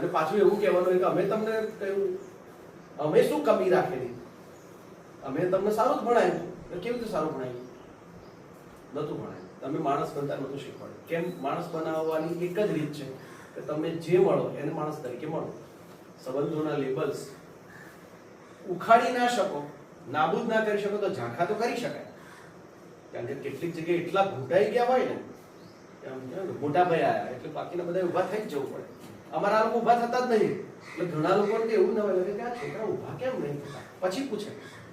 અને પાછું એવું કહેવાનું કે અમે તમને કહ્યું, અમે શું કમી રાખેલી? અમે તમને સારું જ ભણાયું કેવી રીતે સારું ભણાવ્યું? નહોતું ભણાય તમે માણસ બનતા નહોતું શીખવાડ્યું. કેમ? માણસ બનાવવાની એક જ રીત છે કે તમે જે મળો, એને માણસ તરીકે મળો. સંબંધોના લેબલ્સ ઉખાડી ના શકો, નાબૂદ ના કરી શકો, તો ઝાંખા તો કરી શકાય. કારણ કે કેટલીક જગ્યાએ એટલા ઘૂંટાઈ ગયા હોય ને મોટા ભાઈ આવ્યા એટલે બાકીના બધા ઊભા થઈ જ જવું પડે. અમારા લોકો ઊભા થતા જ નહીં. એટલે ઘણા લોકોને એવું ન હોય કે આ છોકરા ઊભા કેમ નહીં થતા? પછી પૂછે.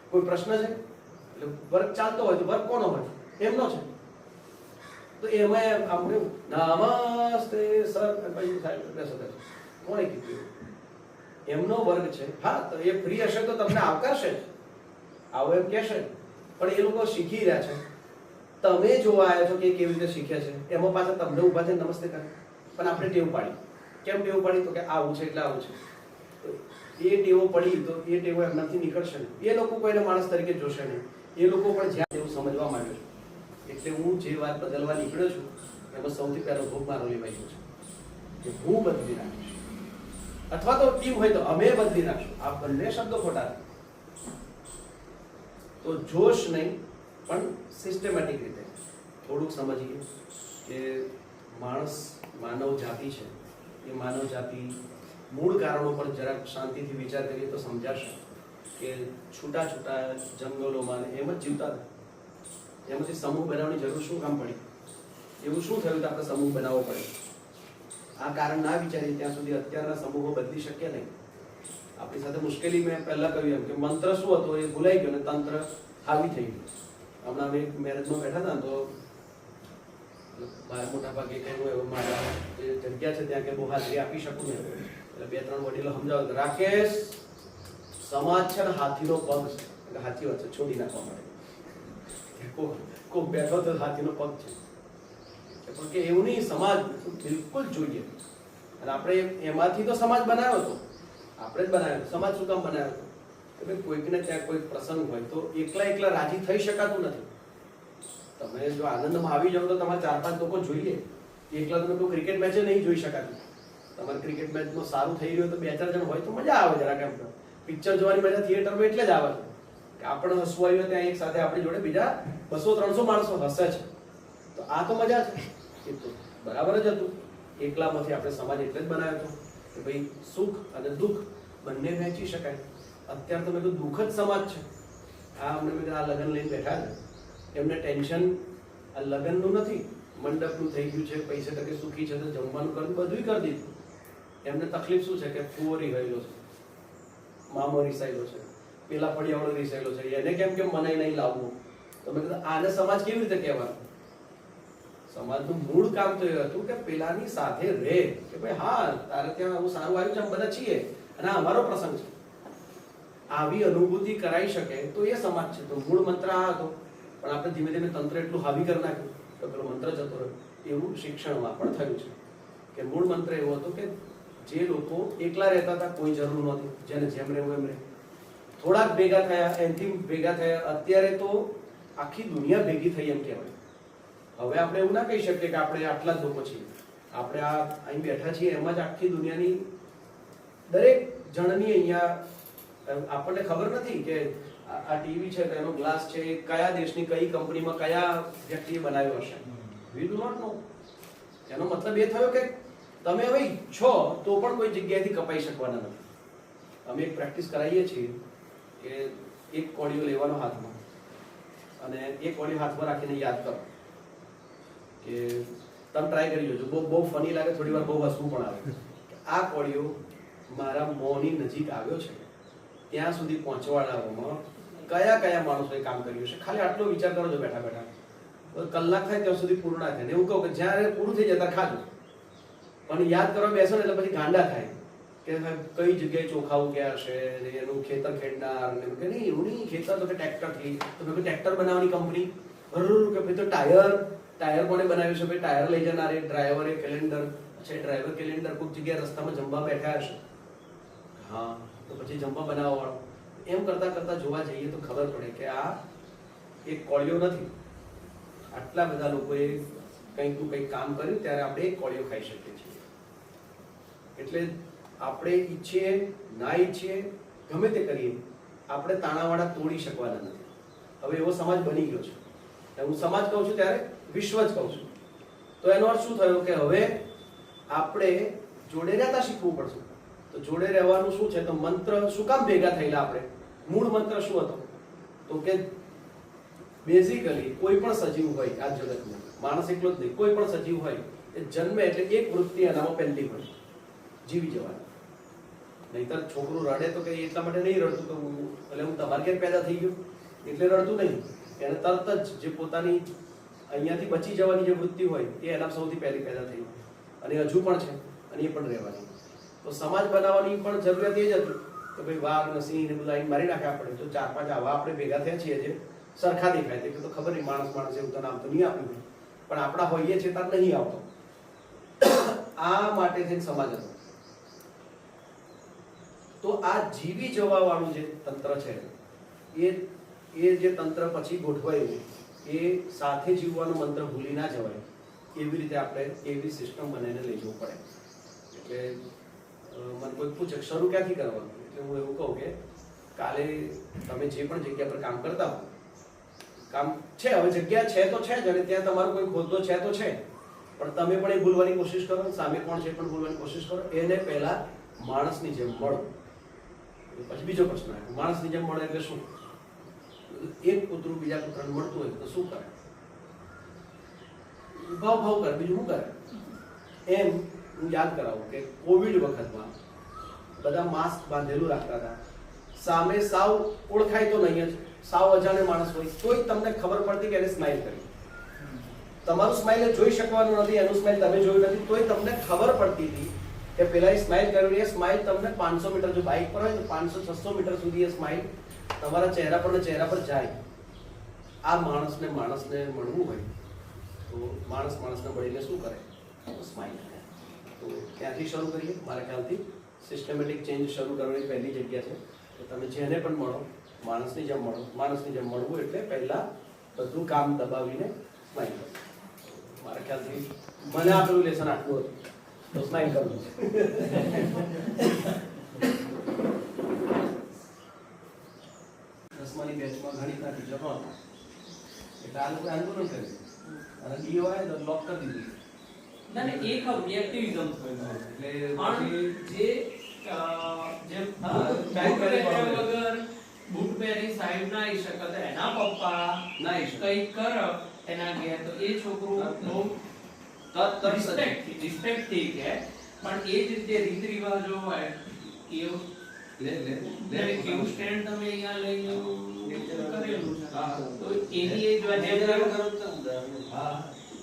કોઈ પ્રશ્ન છે? એટલે વર્ગ ચાલતો હોય તો વર્ગ કોનો હોય? એમનો છે. તો એમાં આપણે નમસ્તે સર. પછી સાહેબ બેસો બેસો. કોણે કીધું? એમનો વર્ગ છે. હા, તો એ ફ્રી હશે તો તમને આવકારશે જ. આવો એમ કહેશે પણ એ લોકો શીખી રહ્યા છે. તમે જોવા આવ્યા છો કે કેવી રીતે શીખ્યા છે? એમાં પાછા તમને ઊભા થઈને નમસ્તે કરે. પણ આપણે ટેવ પાડી. કેમ ટેવ પડી? તો કે આવું છે એટલે આવું છે. તો એ ટેવો પડી તો એ ટેવો એમનાથી નીકળશે ને એ લોકો કોઈને માણસ તરીકે જોશે નહીં. એ લોકો પણ જ્યાં એવું સમજવા માંગ્યો છે. એટલે હું જે વાત બદલવા નીકળ્યો છું, એમાં સૌથી પહેલો ભોગ મારો લેવાયો છે. કે હું બદલી નાખીશ. અથવા તો ટીમ હોય તો અમે બદલી નાખશું. આ બંને શબ્દો ખોટા તો જોશ નહીં, પણ સિસ્ટમેટિક રીતે. થોડુંક સમજીએ કે માણસ માનવ જાતિ છે. એ માનવ જાતિ મૂળ કારણો પર જરાક શાંતિથી વિચાર કરીએ તો સમજાશે કે છૂટા છૂટા જંગલોમાં એમ જ જીવતા હતા. એમાંથી સમૂહ બનાવવાની જરૂર શું કામ પડી? એવું શું થયું કે આપણે સમૂહ બનાવવો પડે? આ કારણ ના વિચારીએ ત્યાં સુધી અત્યારના સમૂહો બદલી શક્ય નહીં. આપણી સાથે મુશ્કેલી મેં પહેલાં કહ્યું એમ કે મંત્ર શું હતો એ ભૂલાઈ ગયો અને તંત્ર હાવી થઈ ગયું. હમણાં અમે એક મેરેજમાં બેઠા હતા તો મારા મોટા ભાગે કહેવું એવું મારા જગ્યા છે ત્યાં કે હું હાજરી આપી શકું ને, એટલે બે ત્રણ વડીલો સમજાવો રાકેશ સમાજ છે ને હાથીનો પગ છે. એટલે હાથી વાત છે છોડી નાખવા માટે કોક બેઠો તો હાથીનો પગ છે. પણ કે એવું નહીં, સમાજ બિલકુલ જોઈએ. અને આપણે એમાંથી તો સમાજ બનાવ્યો હતો આપણે જ બનાવ્યો સમાજ શું કામ બનાવ્યો હતો કે ભાઈ કોઈકને ત્યાં કોઈ પ્રસંગ હોય તો એકલા એકલા રાજી થઈ શકાતું નથી. તમે જો આનંદમાં આવી જાઓ તો તમારે ચાર પાંચ લોકો જોઈએ. એકલા તમે કોઈ ક્રિકેટ મેચ નહીં જોઈ શકાતું. તમારે ક્રિકેટ મેચમાં સારું થઈ રહ્યું તો બે ચાર જણ હોય તો મજા આવે જરાક એમ પિક્ચર જોવાની મજા થિયેટરમાં એટલે જ આવે છે. કે આપણે હસવું આવ્યું ત્યાં એક સાથે આપણી જોડે બીજા બસો, ત્રણસો માણસો હસે છે. તો આ તો મજા છે. એ તો બરાબર જ હતું. એકલામાંથી આપણે સમાજ એટલે જ બનાવ્યો હતો કે ભાઈ સુખ અને દુઃખ બંને વહેંચી શકાય. અત્યારે તો બધું દુઃખ જ સમાજ છે. આ અમને બધા આ લગ્ન લઈને બેઠા છે. એમને ટેન્શન, આ લગ્નનું નથી, મંડપનું થઈ ગયું છે, પૈસે ટકે સુખી છે, તો જમવાનું કર્યું બધું કરી દીધું. એમને તકલીફ શું છે કે ફુવો રિહાયેલો છે, મામો રિસાયેલો છે, પેલા ફળિયાવાળો રિસાયેલો છે, એને કેમ કેમ મને નહીં લાવવું? તો મેં કીધું, આને સમાજ કેવી રીતે કહેવાનું સમાજનું મૂળ કામ તો એ હતું કે પેલાની સાથે રહે, કે ભાઈ, હા, તારે ત્યાં આવું સારું આવ્યું છે, અમે બધા છીએ, અને અમારો પ્રસંગ છે. આવી અનુભૂતિ કરાઈ શકે તો એ સમાજ છે, તો મૂળ મંત્ર આ હતો. પણ આપણે ધીમે ધીમે તંત્ર એટલું હાવી કરી નાખ્યું તો પેલો મંત્ર જતો રહ્યો. એવું શિક્ષણમાં પણ થયું છે. કે મૂળ મંત્ર એવો હતો કે જે લોકો એકલા રહેતા હતા, કોઈ જરૂર નહોતી. જેને જેમ રહેવું એમ રહે. થોડાક ભેગા થયા, એનથી ભેગા થયા. અત્યારે તો આખી દુનિયા ભેગી થઈ એમ કહેવાય. હવે આપણે એવું ના કહી શકીએ કે આપણે આટલા જ લોકો છીએ. આપણે આ અહીં બેઠા છીએ, એમાં જ આખી દુનિયાની દરેક જણની અહીંયા આપણને ખબર નથી કે આ ટીવી છે તેનો ગ્લાસ છે એ કયા દેશની કઈ કંપનીમાં કયા વ્યક્તિએ બનાવ્યો હશે? વી ડુ નોટ નો એનો મતલબ એ થયો કે તમે હવે ઈચ્છો તો પણ કોઈ જગ્યાએથી કપાઈ શકવાના નથી. અમે એક પ્રેક્ટિસ કરાવીએ છીએ કે એક કોળીઓ લેવાનો હાથમાં અને એક કોળીઓ હાથમાં રાખીને યાદ કરો કે તમે ટ્રાય કરી જોજો. બહુ બહુ ફની લાગે થોડી વાર બહુ હસવું પણ આવે. આ કોળીઓ મારા મોંની નજીક આવ્યો છે. ત્યાં સુધી પહોંચવાડાઓમાં કયા કયા માણસોએ કામ કર્યું છે ખાલી આટલો વિચાર કરો છો બેઠા બેઠા. કલાક થાય ત્યાં સુધી પૂરું ના થાય ને એવું કહું કે જ્યારે પૂરું થઈ જતા ખાજો. પણ યાદ કરવા બેસો ને એટલે પછી ગાંડા થાય. કે કઈ જગ્યાએ ચોખાવું ક્યાં હશે ને એનું ખેતર ખેડનાર ને કે નહીં એવું નહીં. ખેતર તો કે ટ્રેક્ટરથી તો મેં ટ્રેક્ટર બનાવવાની કંપની. બરોબર કે ભાઈ તો ટાયર. ટાયર કોને બનાવ્યું છે ભાઈ? ટાયર લઈ જનાર એ ડ્રાઈવર કેલેન્ડર. છે ડ્રાઈવર કેલેન્ડર કોઈક જગ્યાએ રસ્તામાં જમવા બેઠા હશે. હા. તો પછી જમવા બનાવવા વાળો એમ કરતા કરતા જોવા જઈએ તો ખબર પડે કે આ એક કોળિયો નથી. આટલા બધા લોકોએ કંઈક કંઈક કામ કર્યું, ત્યારે આપણે એક કોળિયો ખાઈ શકીએ છીએ. એટલે આપણે ઈચ્છીએ, ના ઈચ્છીએ, ગમે તે કરીએ, આપણે તાણાવાળા તોડી શકવાના નથી. હવે એવો સમાજ બની ગયો છે. હું સમાજ કહું છું ત્યારે વિશ્વ જ કહું છું. તો એનો અર્થ શું થયો કે હવે આપણે જોડે રહેતા શીખવું પડશે. તો જોડે રહેવાનું શું છે? તો મંત્ર શું કામ ભેગા થયેલા આપણે? મૂળ મંત્ર શું હતો? તો કે બેઝિકલી કોઈ પણ સજીવ હોય આ જગતમાં, માણસ એકલો જ નહીં, કોઈ પણ સજીવ હોય, એ જન્મે એટલે એક વૃત્તિ એનામાં પહેલી હોય. જીવી જવાની. નહીતર છોકરું રડે તો કે એટલા માટે નહીં રડતું કે હું, એટલે હું તમારે ઘેર પેદા થઈ ગયો. એટલે રડતું નહીં. એને તરત જ જે પોતાની અહીંયાથી બચી જવાની જે વૃત્તિ હોય, એ એના સૌથી પહેલી પેદા થઈ અને હજુ પણ છે, અને એ પણ રહેવાની. તો સમાજ બનાવવાની પણ જરૂરિયાત એ જ હતી. કે ભાઈ વાઘ ને સિંહ ને બધા મારી નાખ્યા પડે તો ચાર પાંચ આવા આપણે ભેગા થયા છીએ જે સરખા દેખાય છે. કે તો ખબર નહીં, માણસ માણસ એવું તો નામ તો નહીં આપ્યું પણ આપણા હોઈએ છે ત્યાં નહીં આવતો. આ માટે થઈને સમાજ હતો. તો આ જીવી જવા વાળું જે તંત્ર છે, એ એ જે તંત્ર પછી ગોઠવાયું એ સાથે જીવવાનો મંત્ર ભૂલી ના જવાય. એવી રીતે આપણે એવી સિસ્ટમ બનાવીને લઈ જવું પડે. એટલે મને કોઈ પૂછે શરૂ ક્યાંથી કરવાનું? એટલે હું એવું કહું કે કાલે તમે જે પણ જગ્યા પર કામ કરતા હો, કામ છે, હવે જગ્યા છે તો છે જ અને ત્યાં તમારો કોઈ હોદ્દો છે તો છે. પણ તમે પણ એ ભૂલવાની કોશિશ કરો, સામે કોણ છે પણ ભૂલવાની કોશિશ કરો, એને પહેલા માણસની જેમ મળો. પછી બીજો પ્રશ્ન આવે, માણસની જેમ મળે એટલે શું? એક કૂતરું બીજા કૂતરાને મળતું હોય તો શું કરે? ભાવ ભાવ કરે, બીજું શું કરે? એમ હું યાદ કરાવું કે કોવિડ વખતમાં બધા માસ્ક બાંધેલું રાખતા હતા. સામે સાવ ઓળખાય તો નહીં જ, સાવ અજાણે માણસ હોય, તોય તમને ખબર પડતી કે એને સ્માઇલ કરી. તમારું સ્માઇલ જોઈ શકવાનું નથી, એનું સ્માઇલ તમે જોયું નથી, તોય તમને ખબર પડતી હતી કે પેલા એ સ્માઇલ કર્યું એ સ્માઇલ તમને પાંચસો મીટર જો બાઇક પર હોય તો પાંચસો, છસો મીટર સુધી એ સ્માઇલ તમારા ચહેરા પર ચહેરા પર જાય. આ માણસને માણસને મળવું હોય તો માણસ માણસને મળીને શું કરે? સ્માઇલ તો ત્યાંથી શરૂ કરીએ? મારા ખ્યાલથી સિસ્ટમેટિક ચેન્જ શરૂ કરવાની પહેલી જગ્યા છે. તો તમે જેને પણ મળો માણસની જેમ મળો માણસની જેમ મળવું એટલે પહેલા બધું કામ દબાવીને સ્માઇલ કરો. મારા ખ્યાલથી મને આપેલું લેસન આટલું હતું. તો સ્માઇલ કરવું દસમાની બેચમાં ગણિતના ટીચર હતા એટલે આ લોકોએ આંદોલન કર્યું. અને ડીઓ આવે તો લોક કરી દીધું. ના એ ખરું એક્ટિવિઝમ એટલે જે જે બૂટ પહેર્યા વગર બૂટ પહેરી સાહેબ ના આવી શકત એના પપ્પા ના આવી કર એના ઘેર. તો એ છોકરું હા. બહુ તરત તરત રિસ્પેક્ટ રિસ્પેક્ટથી કે. પણ એ જ રીતે રીત રિવાજો હોય કેવું લે લે ને કેવું સ્ટેન્ડ તમે અહીંયા લઈને કરેલું હા. તો એની એ જ વાત હા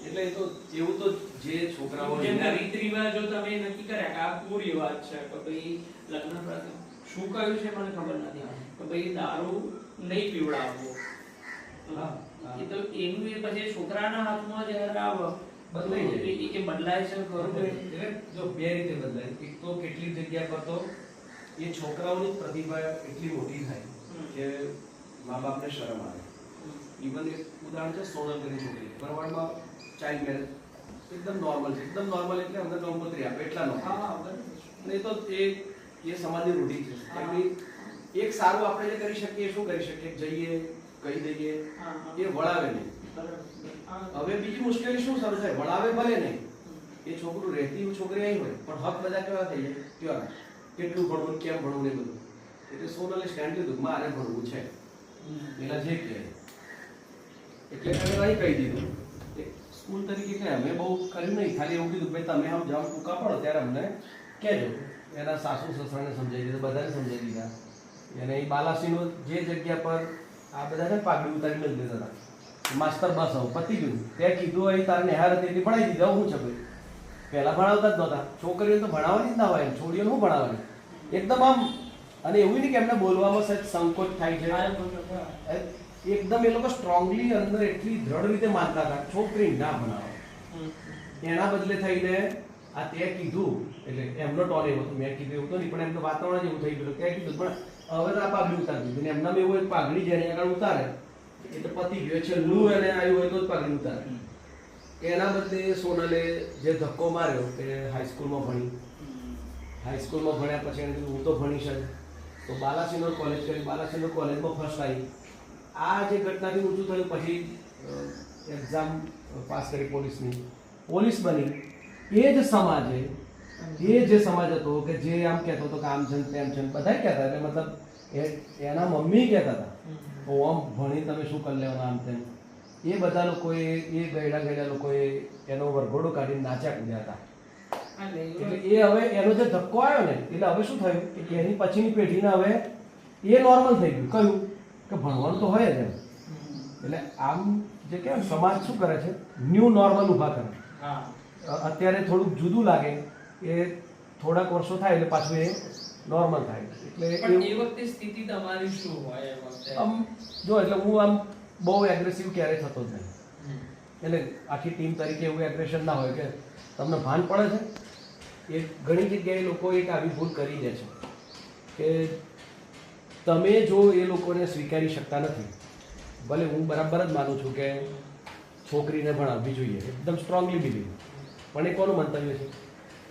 એટલે તો એવું તો જે છોકરાઓ કે રીત રિવાજો તમે નક્કી કર્યા કે આ કુર રિવાજ છે કે ભાઈ લગ્ન પ્રસંગ શું કહ્યું છે મને ખબર નથી. કે ભાઈ દારૂ નહીં પીવડાવવો. હા. એ તો એનું એ પછી છોકરાના હાથમાં જ્યારે આવે. બદલાઈ જાય. એ બદલાય છે એટલે જો બે રીતે બદલાય. એક તો કેટલી જગ્યા પર તો એ છોકરાઓની પ્રતિભા એટલી મોટી થાય કે મા બાપને શરમ આવે. ઇવન એક ઉદાહરણ છે સોનલ કરી છોકરી. પરવાડમાં ચાઇલ્ડ મેરેજ એકદમ નોર્મલ છે. એકદમ નોર્મલ એટલે અમને કંકોત્રી આપે એટલા નો હા હા બરાબર. અને એ તો એ એ સમાજની રૂઢિ છે. એમની એક સારું આપણે જે કરી શકીએ શું કરી શકીએ? જઈએ કહી દઈએ. એ વળાવે નહીં. હવે બીજી મુશ્કેલી શું સર્જાય વળાવે ભલે નહીં. એ છોકરું રહેતી છોકરી અહીં હોય પણ હક બધા કેવા થઈ જાય? કેવા? કેટલું ભણવું કેમ ભણવું એ બધું. એટલે સોનલે સ્ટેન્ડ લીધું મારે ભણવું છે. પેલા જે કહે. એટલે અહીં કહી દીધું. સ્કૂલ તરીકે કે અમે બહુ કર્યું નહીં. ખાલી એવું કીધું ભાઈ તમે આમ જાઓ ટૂંકા પડો ત્યારે અમને કહેજો. એના સાસુ સસરાને સમજાવી દીધા બધાને સમજાવી દીધા. એને એ બાલાસીનો જે જગ્યા પર આ બધાને પાઘડી ઉતારી નથી દેતા હતા. માસ્તર બસ હવે પતી ગયું. તે કીધું હોય તારે નિહાર હતી એટલી ભણાવી દીધા. હું છે ભાઈ? પહેલાં ભણાવતા જ નહોતા. છોકરીઓ તો ભણાવવાની જ ના હોય છોડીઓને શું ભણાવવાની? એકદમ આમ અને એવું નહીં કે એમને બોલવામાં સાહેબ સંકોચ થાય છે. હા. એકદમ એ લોકો સ્ટ્રોંગલી અંદર એટલી દ્રઢ રીતે માનતા હતા છોકરી ના બનાવો. એના બદલે થઈને આ તે કીધું, એટલે એમનો ટોન એવો મેં કીધું એવું તો નહીં, પણ એમનું વાતાવરણ જ એવું થઈ ગયું તે કીધું, પણ હવે તો આ પાઘડી ઉતારી દીધું. એમનામાં એવું એક પાઘડી જેને આગળ ઉતારે એટલે પતી ગયું, છેલ્લું એને આવ્યું હોય તો જ પાઘડી ઉતારે. એના બદલે સોનલે જે ધક્કો માર્યો કે હાઈસ્કૂલમાં ભણી. હાઈસ્કૂલમાં ભણ્યા પછી એને હું તો ભણીશ જ. તો બાલાસિનોર કોલેજ કરી, બાલાસિનોર કોલેજમાં ફર્સ્ટ આવી. આ જે ઘટનાથી ઊંચું થયું પછી એક્ઝામ પાસ કરી પોલીસની. પોલીસ બની. એ જ સમાજે એ જે સમાજ હતો કે જે આમ કહેતો હતો કે આમ છે તેમ છે ને બધાય કહેતા એટલે મતલબ એ એના મમ્મી કહેતા હતા. હું આમ ભણી તમે શું કરી લેવાના આમ તેમ. એ બધા લોકોએ એ ગયડા ગયડા લોકોએ એનો વરઘોડો કાઢીને નાચ્યા કૂદ્યા હતા. એટલે એ હવે એનો જે ધક્કો આવ્યો ને એટલે હવે શું થયું કે એની પછીની પેઢીને હવે એ નોર્મલ થઈ ગયું. કયું કે ભણવાનું તો હોય જ એમ. એટલે આમ જે કે સમાજ શું કરે છે? ન્યૂ નોર્મલ ઊભા કરે. અત્યારે થોડુંક જુદું લાગે. એ થોડાક વર્ષો થાય એટલે પાછું એ નોર્મલ થાય. એટલે એ વખતે સ્થિતિ તમારી શું હોય આમ જો એટલે હું આમ બહુ એગ્રેસિવ ક્યારેય થતો જ નહીં. એટલે આખી ટીમ તરીકે એવું એગ્રેશન ના હોય કે તમને ભાન પડે છે? એ ઘણી જગ્યાએ લોકો એક આવી ભૂલ કરી દે છે. કે તમે જો એ લોકોને સ્વીકારી શકતા નથી, ભલે હું બરાબર જ માનું છું કે છોકરીને ભણાવવી જોઈએ, એકદમ સ્ટ્રોંગલી બિલીવ પણ એ કોનું મંતવ્ય છે?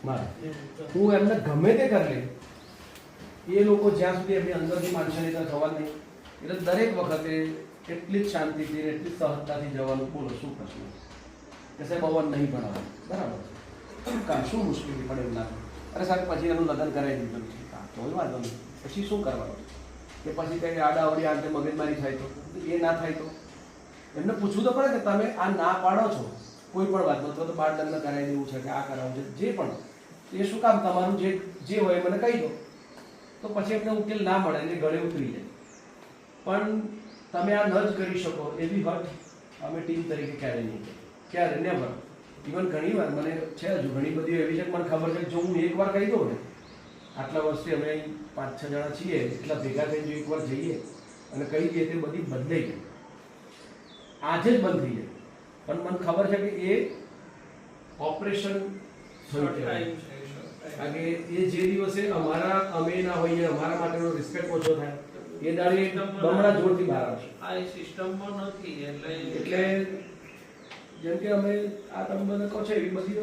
મારું. હું એમને ગમે તે કરી લે એ લોકો જ્યાં સુધી એમની અંદરથી માનસાનિતા થવા નહીં, એટલે દરેક વખતે એટલી જ શાંતિથી એટલી જ સહજતાથી જવાનું બોલો, શું પ્રશ્ન કે સાહેબ અવન નહીં ભણાવવાનું બરાબર છે. કામ? શું મુશ્કેલી પડે એમના અરે સાહેબ, પછી એનું લગ્ન કરાવી દીધું. છે કોઈ વાંધો નહીં. પછી શું કરવાનું? કે પછી કંઈ આડાવડી આ મગજમારી થાય તો. એ ના થાય તો. એમને પૂછવું તો પડે કે તમે આ ના પાડો છો કોઈ પણ વાત અથવા તો બાળ લગ્ન કરાવી દેવું છે કે આ કરાવવું છે, જે પણ. એ શું કામ તમારું જે જે હોય મને કહી દો. તો પછી એમને ઉકેલ ના મળે એટલે ગળે ઉતરી જાય. પણ તમે આ ન જ કરી શકો એવી હટ અમે ટીમ તરીકે ક્યારે નહીં. ક્યારે? નેવર. ઇવન ઘણી વાર મને છે હજુ ઘણી બધી એવી છે મને ખબર છે જો હું એક વાર કહી દઉં ને આટલા વર્ષથી અમે પાંચ છ જણા છીએ એટલા ભેગા થઈને જો એકવાર જઈએ અને કહી દઈએ તે બધી બદલાઈ ગઈ. આજે જ બંધ થઈ જાય. પણ મને ખબર છે કે એ ઓપરેશન થયું. કારણ કે એ જે દિવસે અમારા અમે ના હોઈએ અમારા માટેનો રિસ્પેક્ટ ઓછો થાય. એ દાડે બમણા જોરથી બહાર આવશે. આ એ સિસ્ટમમાં નથી એટલે એટલે જેમ કે અમે આ તમે બધા કહો છો એવી બધી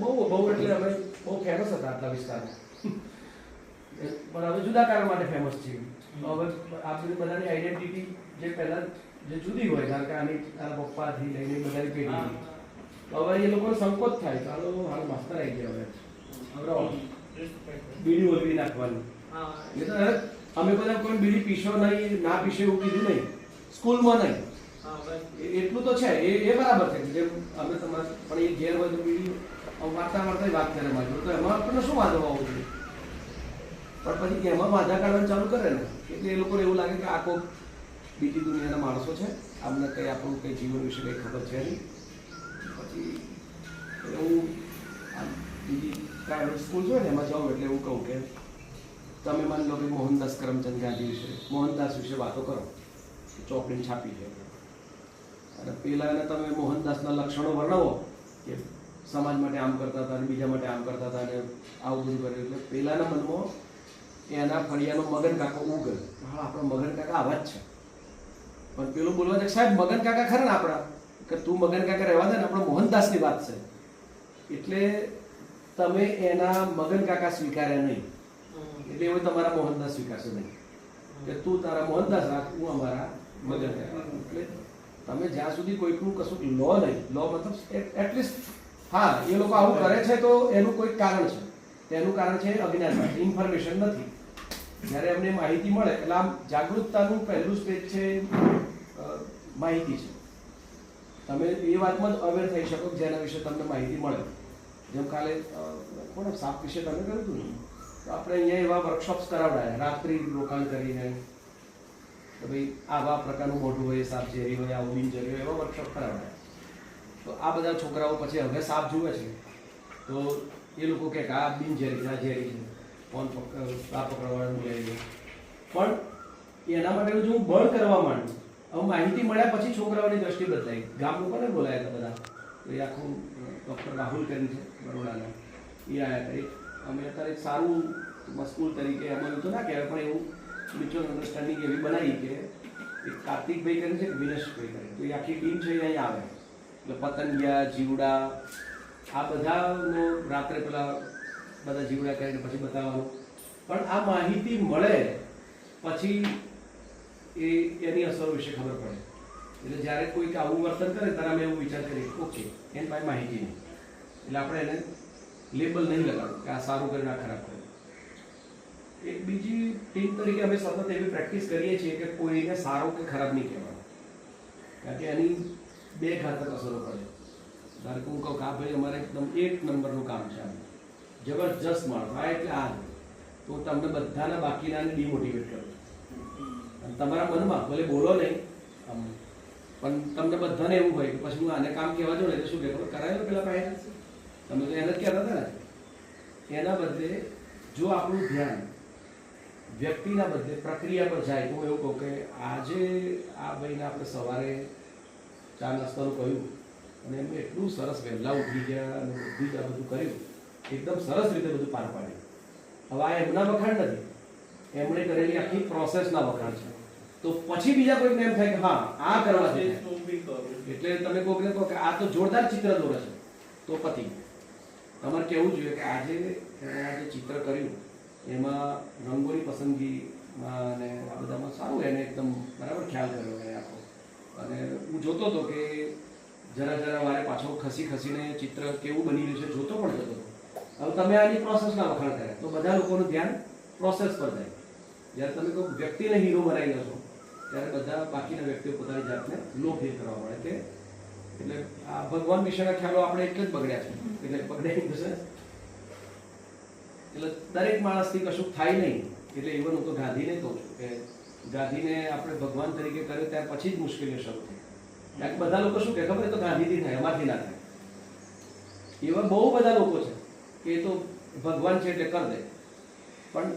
બહુ બહુ એટલે અમે બહુ ફેમસ હતા આટલા વિસ્તારમાં. પણ હવે જુદા કારણ માટે ફેમસ છે હવે આ બધી બધાની આઈડેન્ટિટી જે પહેલા જે જુદી હોય કારણ કે આની તારા પપ્પાથી લઈને બધાની પેઢી હવે એ લોકોને સંકોચ થાય. ચાલો હાલ માસ્તર આવી ગયા હવે. હવે. બીડી ઓલવી નાખવાની. એ એટલે તો અમે બધા કોઈ બીડી પીશો નહીં ના પીશો એવું કીધું નહીં. સ્કૂલમાં નહીં. એટલું તો છે. એ એ બરાબર છે જે અમે તમારે પણ એ તો બીડી વાર્તા વાર્તા વાત કરે મારી તો એમાં આપણને શું વાંધો આવવું જોઈએ? પણ પછી એમાં વાંધા કાઢવાનું ચાલુ કરે ને, એટલે એ લોકોને એવું લાગે કે આ કોઈ બીજી દુનિયાના માણસો છે. આમને કંઈ આપણું કંઈ જીવન વિશે કંઈ ખબર છે નહીં. પછી એવું હું બીજી પ્રાઇવેટ સ્કૂલ છે ને, એમાં જાઉં એટલે એવું કહું કે તમે માની લો કે મોહનદાસ કરમચંદ ગાંધી વિશે, મોહનદાસ વિશે વાતો કરો. ચોપડી છાપી છે અને પેલાને તમે મોહનદાસના લક્ષણો વર્ણવો કે સમાજ માટે આમ કરતા હતા અને બીજા માટે આમ કરતા હતા અને આવું બધું કર્યું. એટલે પહેલાંના મનમાં એના ફળિયાનો મગન કાકો ઉગલ. હા આપણો મગન કાકા આવા જ છે. પણ પેલું બોલવા છે સાહેબ મગન કાકા ખરા ને આપણા? કે તું મગન કાકા રહેવા દે ને આપણો મોહનદાસની વાત છે. એટલે તમે એના મગન કાકા સ્વીકાર્યા નહીં. એટલે એવું તમારા મોહનદાસ સ્વીકારશે નહીં. કે તું તારા મોહનદાસ રાખ હું અમારા મગન કાકા એટલે તમે જ્યાં સુધી કોઈકનું કશું લો નહીં લો મતલબ એટલીસ્ટ હા એ લોકો આવું કરે છે તો એનું કોઈક કારણ છે. તેનું કારણ છે અજ્ઞાન ઇન્ફોર્મેશન નથી. જ્યારે અમને માહિતી મળે, એટલે આમ જાગૃતતાનું પહેલું સ્ટેજ છે માહિતી છે. તમે એ વાતમાં જ અવેર થઈ શકો જેના વિશે તમને માહિતી મળે. જેમ કાલે કોને સાપ વિશે તમે કર્યું હતું ને? તો આપણે અહીંયા એવા વર્કશોપ્સ કરાવડાયા. રાત્રિ રોકાણ કરીને. કે ભાઈ, આવા પ્રકારનું મોઢું હોય, સાપ ઝેરી હોય, આવું બિનઝેરી હોય, એવા વર્કશોપ કરાવડાયા. તો આ બધા છોકરાઓ પછી હવે સાપ જુએ છે. તો એ લોકો કે આ બિનઝેરી આ ઝેરી છે. ફોન સાપ પકડવાનું લે પણ એના માટે જો હું બળ કરવા માંડું, હવે માહિતી મળ્યા પછી છોકરાઓની દ્રષ્ટિ બદલાઈ ગામ લોકોને બોલાયા હતા બધા. એ આખું ડૉક્ટર રાહુલ કરીને છે, બરોડાના. એ આયા હતા. એક, અમે અત્યારે સારું મસ્કૂલ તરીકે અમે એવું તો ના કહેવાય, પણ એવું મ્યુચ્યુઅલ અન્ડરસ્ટેન્ડિંગ એવી બનાવી કે એક કાર્તિકભાઈ કરે છે વિનેશભાઈ કરે. તો એ આખી ટીમ છે અહીં આવે. એટલે પતંગિયા, જીવડા, આ બધાનો રાત્રે પેલા બધા જીવડા કરીને પછી બતાવવાનું. પણ આ માહિતી મળે પછી એ એની અસરો વિશે ખબર પડે. એટલે જ્યારે કોઈક આવું વર્તન કરે, ત્યારે અમે એવું વિચાર કરીએ, ઓકે, એની પાસે માહિતી નહીં. એટલે આપણે એને લેબલ નહીં લગાડવું કે આ સારું કર્યું આ ખરાબ કર્યું એક બીજી ટીમ તરીકે અમે સતત એવી પ્રેક્ટિસ કરીએ છીએ કે કોઈને સારો કે ખરાબ નહીં કહેવાનો. કારણ કે એની બે ઘાતક અસરો પડે. ધારો કે હું કહું કે આ ભાઈ, અમારે એકદમ એક નંબરનું કામ છે આમ જબરજસ્ત મળે આ એટલે આ તો તમને બધાના બાકીનાને ડિમોટિવેટ કરો. અને તમારા મનમાં, ભલે બોલો નહીં પણ તમને બધાને એવું હોય કે પછી હું આને કામ કહેવા જાઉં ને શું કહે કરાયો પેલા પાસે તમે તો એને જ કહેતા હતા ને. એના બદલે જો આપણું ધ્યાન વ્યક્તિના બદલે પ્રક્રિયા પર જાય, હું એવું કહું કે આજે આ ભાઈને આપણે સવારે ચા નાસ્તાનું કહ્યું અને એમને એટલું સરસ વહેલા ઉઠી ગયા અને બધી જ આ બધું કર્યું. એકદમ સરસ રીતે બધું પાર પાડ્યું. હવે આ એમના વખાણ નથી. એમણે કરેલી આખી પ્રોસેસના વખાણ છે. તો પછી બીજા કોઈને એમ થાય કે હા આ કરવા કરું. એટલે તમે કોઈને કહો કે આ તો જોરદાર ચિત્ર દોરે છે. તો પતિ તમારે કહેવું જોઈએ કે આજે એણે આ જે ચિત્ર કર્યું એમાં રંગોની પસંદગીમાં અને આ બધામાં સારું એને એકદમ બરાબર ખ્યાલ કર્યો એને આખો. અને હું જોતો હતો કે જરા જરા વારે પાછો ખસી ખસીને ચિત્ર કેવું બની રહ્યું છે જોતો પણ જતો હતો. હવે તમે આની પ્રોસેસના વખાણ કર્યા. તો બધા લોકોનું ધ્યાન પ્રોસેસ પર જાય. જ્યારે તમે કોઈ વ્યક્તિને હીરો બનાવી લો છો, ત્યારે બધા બાકીના વ્યક્તિઓ પોતાની જાતને લો ફીલ કરવા મળે કે એટલે આ ભગવાન વિશેના ખ્યાલો આપણે એટલે જ બગડ્યા છે. એટલે બગડ્યા એટલે દરેક માણસથી કશું થાય નહીં. એટલે ઇવન હું તો ગાંધીને કહું છું કે ગાંધીને આપણે ભગવાન તરીકે કર્યો ત્યાર પછી જ મુશ્કેલીઓ શરૂ થઈ. કારણ કે બધા લોકો શું કહે? ખબર તો ગાંધીથી થાય અમારથી ના થાય. એવા બહુ બધા લોકો છે. કે એ તો ભગવાન છે એટલે કરી દે. પણ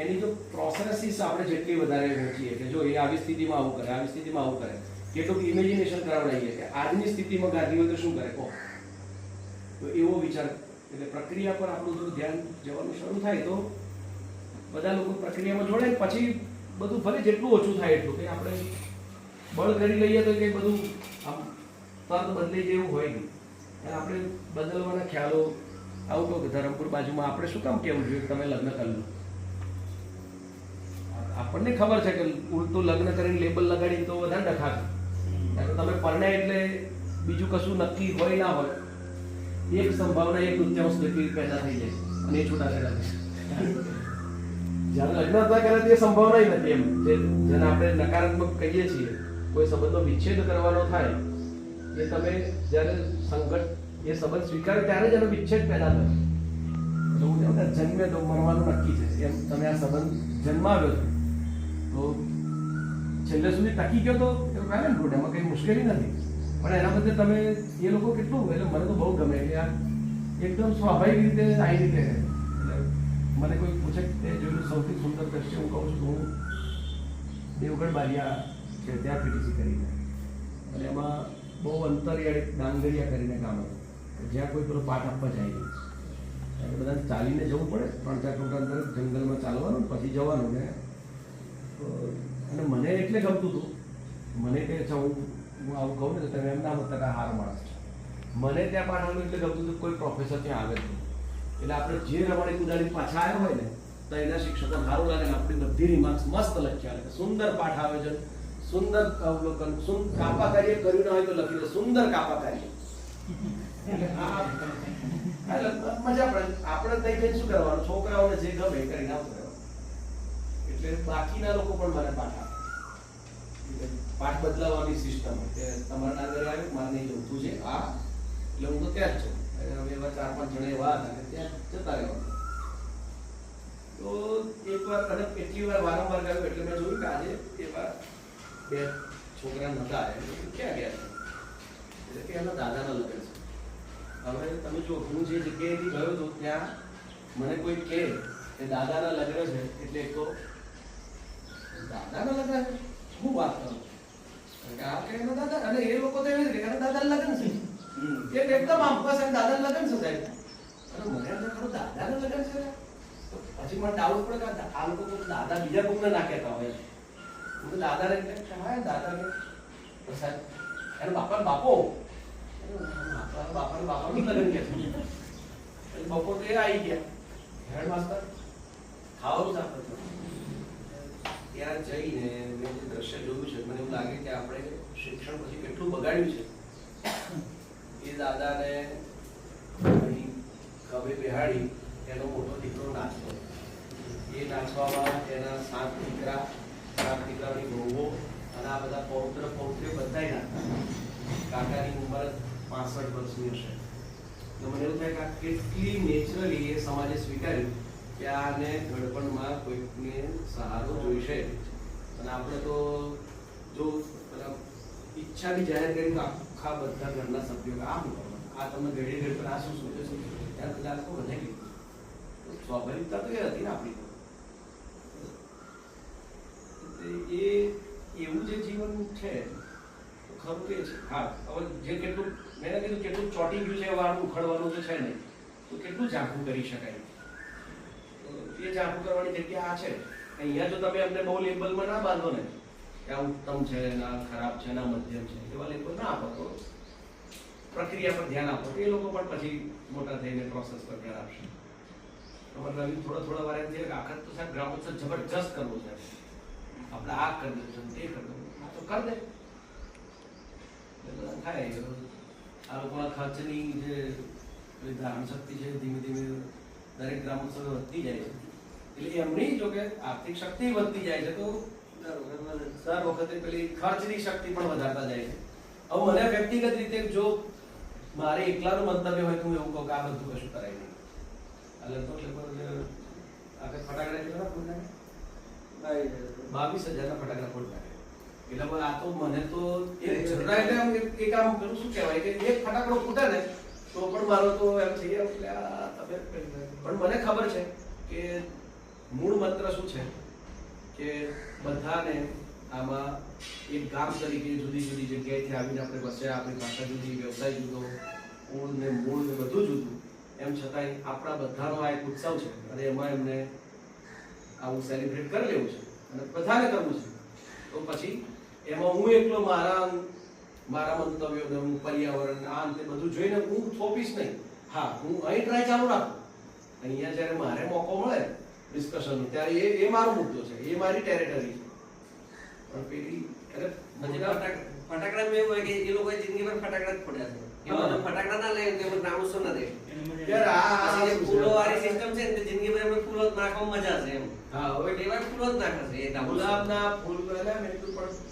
એની જો પ્રોસેસીસ આપણે જેટલી વધારે વહેંચીએ કે જો એ આવી સ્થિતિમાં આવું કરે, આવી સ્થિતિમાં આવું કરે કેટલુંક ઇમેજિનેશન કરાવડાવીએ કે આજની સ્થિતિમાં ગાંધી હોય તો શું કરે? કહો તો એવો વિચાર, એટલે પ્રક્રિયા પર આપણું જો ધ્યાન જવાનું શરૂ થાય તો બધા લોકો પ્રક્રિયામાં જોડે પછી બધું ભલે જેટલું ઓછું થાય એટલું, કે આપણે બળ કરી લઈએ તો કંઈ બધું આમ તરત બદલી જેવું હોય નહીં. આપણે બદલવાના ખ્યાલો આવું કહું કે ધરમપુર બાજુમાં આપણે શું કામ કેવું જોઈએ? તમે લગ્ન કરી લો. આપણને ખબર છે કે ઉલટું લગ્ન કરીને લેબલ લગાડીને તો વધારે ડખાશે તમે પરણે એટલે બીજું કશું નક્કી હોય ના હોય. એક સંભાવના એક દુત્યાંશ જેટલી પેદા થઈ જાય અને એ છૂટાછેડા થશે જ્યારે લગ્ન હતા કરે તે સંભાવના નથી એમ. જે જેને આપણે નકારાત્મક કહીએ છીએ, કોઈ સંબંધનો વિચ્છેદ કરવાનો થાય, એ તમે જ્યારે સંકટ એ સંબંધ સ્વીકારે ત્યારે જ એનો વિચ્છેદ પેદા થાય. તો હું કહું જન્મે તો મરવાનું નક્કી છે. એમ તમે આ સંબંધ જન્માવ્યો તો છેલ્લે સુધી ટકી ગયો તો એવું કહે ને ગુડ એમાં કંઈ મુશ્કેલી નથી. પણ એના બદલે તમે એ લોકો કેટલું, એટલે મને તો બહુ ગમે કે આ એકદમ સ્વાભાવિક રીતે આવી રીતે. એટલે મને કોઈ પૂછે તે જોયેલું સૌથી સુંદર દ્રશ્ય હું કહું છું હું દેવગઢ બારિયા છે, ત્યાં પીટીસી કરીને. અને એમાં બહુ અંતરિયાળી, ડાંગરિયા કરીને કામ હતું. જ્યાં કોઈ પેલો પાઠ આપવા જાય નહીં. એટલે બધા ચાલીને જવું પડે. ત્રણ ચાર કિલોમીટર અંદર જંગલમાં ચાલવાનું, પછી જવાનું ને. અને મને એટલે ગમતું હતું. મને કે હું હું આવું કહું ને તમે એમ ના મતલબ આ માણસ મને ત્યાં પાઠવાનું એટલે ગમતું હતું કોઈ પ્રોફેસર ત્યાં આવે છે એટલે આપણે જે રમણી કુદાડી પાછા આવ્યા હોય ને, તો એના શિક્ષકો સારું લાગે આપણી બધી રિમાર્ક્સ મસ્ત લખ્યા આવે સુંદર પાઠ આવે છે. સુંદર અવલોકન કાપા કાર્ય કર્યું ના હોય તો લખી દે. સુંદર કાપા કાર્ય. મજા પડે. આપણે તઈ જઈને શું કરવાનું? છોકરાઓને જે ગમે કરી ના એટલે બાકીના લોકો પણ મને પાઠ આપે. પાઠ બદલાવાની સિસ્ટમ કે તમારા નાગર આવ્યું, મારે નહીં જવું. તું છે આ, એટલે હું તો ત્યાં જ છું. હવે એવા ચાર પાંચ જણા એવા હતા ત્યાં જતા રહેવાનું. તો એકવાર અને કેટલી વાર વારંવાર ગયું એટલે મેં જોયું કે આજે એવા બે છોકરા નતા આવ્યા. ક્યાં ગયા એટલે કે એના દાદાના લગ્ન છે હવે તમે જો હું જે જગ્યાએથી ગયો હતો ત્યાં મને કોઈ કહે કે દાદાના લગ્ન છે એટલે એક તો દાદાના લગ્ન શું વાત કરો? આ કે એના દાદા અને એ લોકો તો એવી દાદાના લગ્ન છે. એક એકદમ આમ એમ દાદાના લગ્ન છે સાહેબ. અને મને એમ ખરું દાદાના લગ્ન છે? પછી મને ડાઉટ પડે કે આ લોકો દાદા બીજા કોઈને ના કહેતા હોય. દાદાને કહેવાય દાદાને સાહેબ એના બાપાનો બાપો? બાપાનો એ આવી ગયા હેડ માસ્તર. ત્યાં જઈને દ્રશ્ય જોયું છે મને એવું લાગે કે આપણે શિક્ષણ પછી કેટલું બગાડ્યું છે એ દાદાને અહીં બેહાડી એનો મોટો દીકરો નાચતો એ નાચવામાં એના સાત દીકરા સાત દીકરાની વહુઓ અને આ બધા પૌત્ર પૌત્રીઓ બધાય નાચતા કાકાની ઉંમર પાસઠ વર્ષની હશે. તો મને એવું થાય કે આ કેટલી નેચરલી એ સમાજે સ્વીકાર્યું કે આને ગડપણમાં કોઈકને સહારો જોઈશે. અને આપણે તો જો ઈચ્છા બી જાહેર કરી આખા બધા ઘરના સભ્યો આ આ તમને ઘડી ઘડી પર આ શું સૂચે શું? ત્યારે આખો તો વધે ગયું તો સ્વાભાવિકતા તો એ હતી ને આપણી એ એવું જે જીવન છે ખરું કે છે? હા. હવે જે કેટલું, મેં કીધું કેટલું ચોટી ગયું છે વાળું ઉખડવાનું તો છે નહીં. તો કેટલું ઝાંખું કરી શકાય? એ ઝાંખું કરવાની જગ્યા આ છે. અહીંયા જો તમે અમને બહુ લેબલમાં ના બાંધો ને, કે આ ઉત્તમ છે, ના ખરાબ છે, ના મધ્યમ છે, એવા લેબલ ના આપો તો પ્રક્રિયા પર ધ્યાન આપો. એ લોકો પણ પછી મોટા થઈને પ્રોસેસ પર ધ્યાન આપશે. અમારે નવી થોડા થોડા વાર એમ આખત તો સાહેબ ગ્રામોત્સવ જબરજસ્ત કરવો છે. આપણે આ કરી દઉં તે કરી દઉં આ તો કરી દે. બધા થાય આ લોકોના ખર્ચની જે ધારણ શક્તિ છે ધીમે ધીમે દરેક ગ્રામોત્સવે વધતી જાય છે એટલે એમની જો કે આર્થિક શક્તિ વધતી જાય છે તો દર વખતે પેલી ખર્ચની શક્તિ પણ વધારતા જાય છે હવે મને વ્યક્તિગત રીતે જો મારે એકલાનું મંતવ્ય હોય તો હું એવું કહું કે આ બધું કશું કરાય નહીં એટલે તો આપણે ફટાકડા કેટલા નાખે. બાવીસ હજારના ફટાકડા ફોડના એટલે પણ આ તો મને તો એક આમ પેલું શું કહેવાય કે એક ફટાકડો ફૂટે ને તો પણ મારો તો એમ થઈ ગયો એટલે આ તમે પણ મને ખબર છે કે મૂળ મંત્ર શું છે? કે બધાને આમાં એક ગામ તરીકે જુદી જુદી જગ્યાએથી આવીને આપણે વસ્યા આપણી ભાષા જુદી વ્યવસાય જુદો મૂળ ને મૂળ ને બધું જુદું. એમ છતાંય આપણા બધાનો આ એક ઉત્સવ છે અને એમાં એમને આવું સેલિબ્રેટ કરી લેવું છે અને બધાને કરવું છે. તો પછી એમાં હું એકલો મારા મારા મંતવ્યો ને હું પર્યાવરણ આ અંતે બધું જોઈને હું થોપીશ નહીં. હા હું અહીં ટ્રાય ચાલુ રાખું. અહીંયા જ્યારે મારે મોકો મળે ડિસ્કશનનો ત્યારે એ એ મારો મુદ્દો છે. એ મારી ટેરેટરી છે. પણ પેલી એટલે ફટાકડા એવું હોય કે એ લોકોએ જિંદગીભર ફટાકડા જ ફોડ્યા છે. એમાં ફટાકડા ના લે તો એમાં નામુસો ના દે. યાર આ શું? ફૂલો વાળી સિસ્ટમ છે ને તે જિંદગીભર એમને ફૂલો જ નાખવામાં મજા છે એમ. હા હવે લેવા ફૂલો જ નાખે છે એ ગુલાબના ફૂલ મેં પણ કોઈ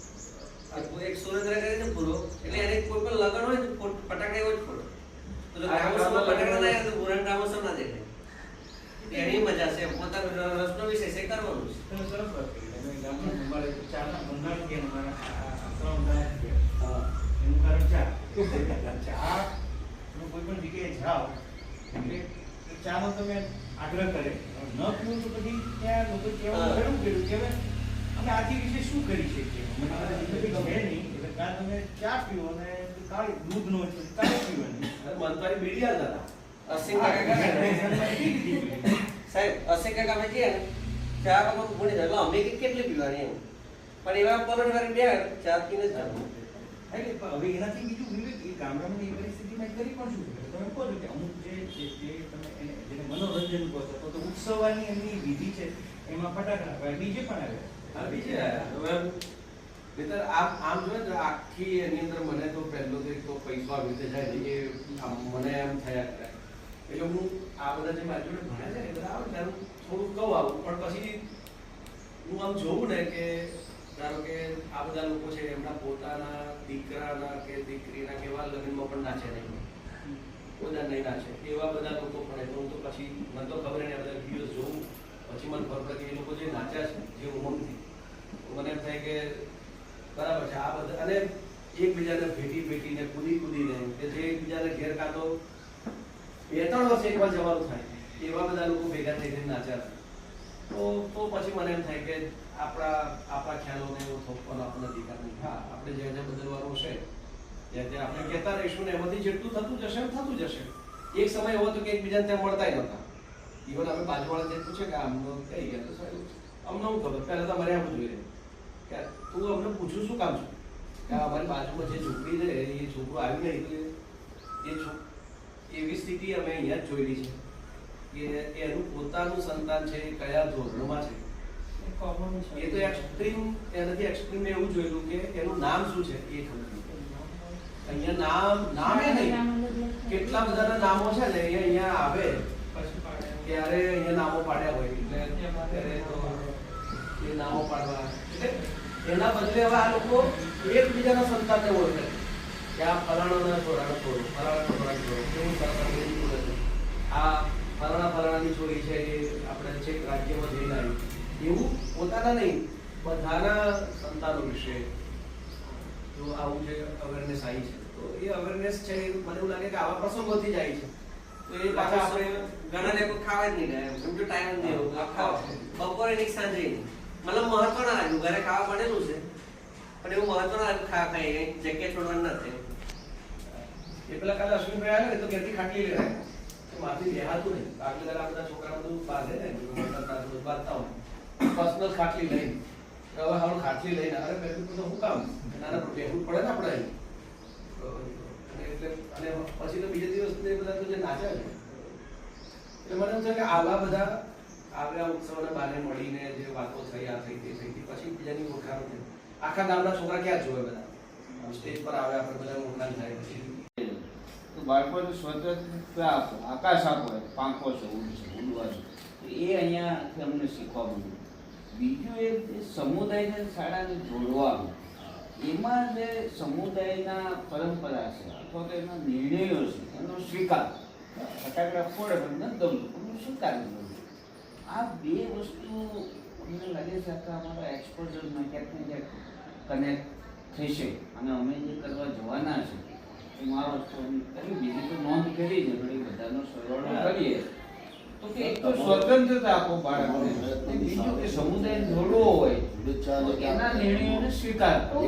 એક સુરેન્દ્ર કરે છે પૂરો. એટલે એને કોઈ પણ લગન હોય તો ફટાકડા એવો જ ફોડો. તો જો ફટાકડા ના આવે તો પુરાણ નામુસો ના દેખાય. એની મજા છે પોતાનો રસનો વિષય છે કરવાનું છે. સરસ વાત કરી. ગામમાં અમારે ચાના ભંગાર કે અમારા ત્રણ છે. એનું કારણ ચા. ચા? તમે કોઈ પણ જગ્યાએ જાઓ એટલે ચાનો તમે આગ્રહ કરે. ન પીવું તો પછી ત્યાં લોકો કેવું કર્યું. કે હવે અમે આથી વિશે શું કરી શકીએ? મને ગમે નહીં. એટલે કાં તમે ચા પીવો અને કાળી દૂધનો છે કાળી પીવાની. અરે મન તારી બીડી હતા. અસીમ કાકા કાકા સાહેબ અસીમ કાકા અમે જઈએ ચા વગર ઊભું નહીં. એટલે અમે કેટલી પીવાની એમ. પણ એવા પલોઠ વાળી બે ચા પીને જ જવું એટલે હવે એનાથી બીજું વિવેક એ ગામડામાં એ પરિસ્થિતિમાં કરી પણ શું તમે કહો છો કે અમુક જે છે તે તમે એને જેને મનોરંજન કહો છો તો ઉત્સવ ઉત્સવવાની એમની વિધિ છે. એમાં ફટાકડા બીજે પણ આવે બીજે હવે નહીંતર આમ આમ જોઈએ તો આખી એની અંદર મને તો પહેલો તો પૈસો આવી રીતે જાય મને એમ થયા એટલે હું આ બધા જે મારી ભણ્યા છે ને બધા આવે ત્યારે થોડું કહું પણ પછી હું આમ જોઉં ને કે ધારો કે આ બધા લોકો છે, એમના પોતાના દીકરાના કે દીકરીના કેવા લગ્નમાં પણ નાચે નહીં. બધા નહીં નાચે. એવા બધા લોકો પણ તો પછી મને તો ખબર નહીં બધા વીડિયો જોઉં. પછી મને ખબર એ લોકો જે નાચ્યા છે, જે ઉમંગથી. મને થાય કે બરાબર છે, આ બધા અને એકબીજાને ભેટી ભેટીને, કૂદી કૂદીને, કે જે એકબીજાને ઘેર કાતો બે ત્રણ વર્ષ એકવાર જવાનું થાય, એવા બધા લોકો ભેગા થઈને નાચ્યા છે. તો તો પછી મને એમ થાય કે આપણા આપણા ખ્યાલોને એવો થોપવાનો આપણને અધિકાર નહીં. હા, આપણે જ્યાં જ્યાં બદલવાનું છે ત્યાં ત્યાં આપણે કહેતા રહીશું ને એમાંથી જેટલું થતું જશે એમ થતું જશે. એક સમય એવો હતો કે એકબીજાને ત્યાં મળતાય નહોતા. ઇવન અમે બાજુવાળા જે પૂછે કે આમનો કઈ ગયા, તો સાહેબ અમને હું ખબર પહેલાં તો અમારે આવું જોઈએ. કે તું અમને પૂછું શું કામ છું? કે અમારી બાજુમાં જે છોકરી છે એ છોકરો આવ્યું નહીં એ- એવી સ્થિતિ અમે અહીંયા જ જોયેલી છે. કે એનું પોતાનું સંતાન છે એ કયા ધોરણમાં છે? એ તો એક્સ્ટ્રીમ એનાથી એક્સ્ટ્રીમ એવું જોયેલું કે એનું નામ શું છે? એ ખબર અહીંયા નામ નામે નહીં. કેટલા બધાના નામો છે ને અહીંયા આવે. ત્યારે અહીંયા નામો પાડ્યા હોય. એટલે ત્યારે તો નામો પાડવા એટલે એના બદલે હવે આ લોકો એકબીજાના સંતાનને ઓળખે કે આ ફલાણાના છોરાનો છોરો ફલાણા છોરાનો છોરો કેવું સરસ અંગ્રેજી બોલે છે આ ફલાણા ફલાણાની છોરી છે એ આપણે છેક રાજ્યમાં જઈને આવી. એવું પોતાના નહીં બધાના સંતાનો વિશે જો આવું જે અવેરનેસ આવી છે. તો એ અવેરનેસ છે મને એવું લાગે કે આવા પ્રસંગોથી જ આવી છે. તો એ પાછા આપણે ઘણા લોકો ખાવા જ નહીં ગયા સમજો ટાઈમ જ નહીં બપોરે નહીં સાંજે નહીં. મતલબ મહત્વ ના રાખ્યું ઘરે ખાવા બનેલું છે પણ એવું મહત્વ ના ખાવા ખાઈ જગ્યા ના થયું એ પેલા કાલે અશ્વિનભાઈ આવ્યા ને તો ઘેરથી ખાટલી લેવાય તો માથી બેહાતું નહીં. આગલે દાડે આપણા છોકરા બધું બાંધે ને, બાંધતા હોય. પર્સનલ ખાટલી લઈને. હવે હવે ખાટલી લઈને, અરે બેઠું તો શું કામ? ના, ના, બેહવું પડે ને આપણે. એટલે અને પછી તો બીજે દિવસ બધા તો જે નાચે છે. એટલે મને એમ છે કે આવા બધા આવ્યા ઉત્સવના બાને મળીને જે વાતો થઈ, આ થઈ, તે થઈ પછી બીજાની ઓળખાણ થઈ આખા ગામના છોકરા ક્યાં જોવે બધા? સ્ટેજ પર આવે, આપણે બધા ઓળખાણ થાય, પછી તો બાળકોને સ્વતંત્ર આપો, આકાશ આપો પાંખો છે ઉડશે છે એ અહીંયાથી અમને શીખવા મળ્યું. બીજું એ સમુદાયને શાળાને જોડવાનું. એમાં જે સમુદાયના પરંપરા છે, અથવા તો એના નિર્ણયો છે, એનો સ્વીકાર. ફટાકડા ફોડે પણ સ્વીકાર કરું આ બે વસ્તુ અમને લાગે છે કે અમારા એક્સપોઝરમાં ક્યાંક ને ક્યાંક કનેક્ટ થશે. અને અમે જે કરવા જવાના છે એ મારો કરી. બીજી તો નોંધ કરી છે થોડી બધાનો સરવાળો કરીએ. તો કે એક તો સ્વતંત્રતા આપો બાળકને. બીજું કે સમુદાય જોડવો હોય તો એના નિર્ણયોને સ્વીકાર કરો